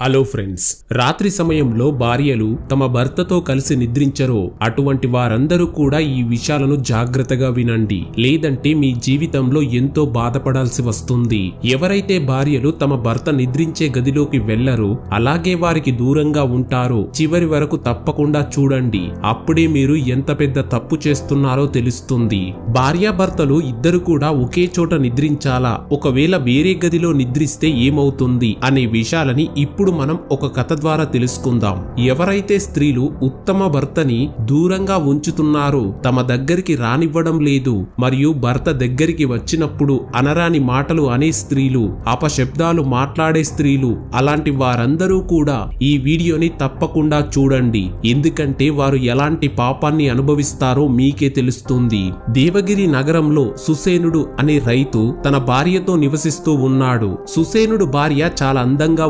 Hello friends రాత్రి సమయంలో భార్యలు తమ భర్తతో కలిసి నిద్రించరో. అటువంటి వారందరూ కూడా ఈ విషయాలను జాగ్రత్తగా వినండి. లేదంటే మీ జీవితంలో ఎంతో బాధపడాల్సి వస్తుంది. ఎవరైతే భార్యలు తమ భర్త నిద్రించే గదిలోకి వెళ్ళరో అలాగే వారికి దూరంగా ఉంటారో. చివరి వరకు తప్పకుండా చూడండి. అప్పుడే మీరు ఎంత పెద్ద తప్పు చేస్తున్నారో తెలుస్తుంది. భార్యాభర్తలు ఇద్దరు కూడా ఒకే చోట నిద్రించాలా? ఒకవేళ వేరే గదిలో నిద్రిస్తే ఏమవుతుంది? అనే విషయాలని ఇప్పుడు మనం ఒక కథ ద్వారా తెలుసుకుందాం. ఎవరైతే స్త్రీలు ఉత్తమ భర్తని దూరంగా ఉంచుతున్నారో తమ దగ్గరికి రానివ్వడం లేదు. మరియు భర్త దగ్గరికి వచ్చినప్పుడు అనరాని మాటలు అనే స్త్రీలు అపశబ్దాలు మాట్లాడే స్త్రీలు అలాంటి వారందరూ కూడా ఈ వీడియోని తప్పకుండా చూడండి. ఎందుకంటే వారు ఎలాంటి పాపాన్ని అనుభవిస్తారో మీకే తెలుస్తుంది. దేవగిరి నగరంలో సుసేనుడు అనే రైతు తన భార్యతో నివసిస్తూ ఉన్నాడు. సుసేనుడు భార్య చాలా అందంగా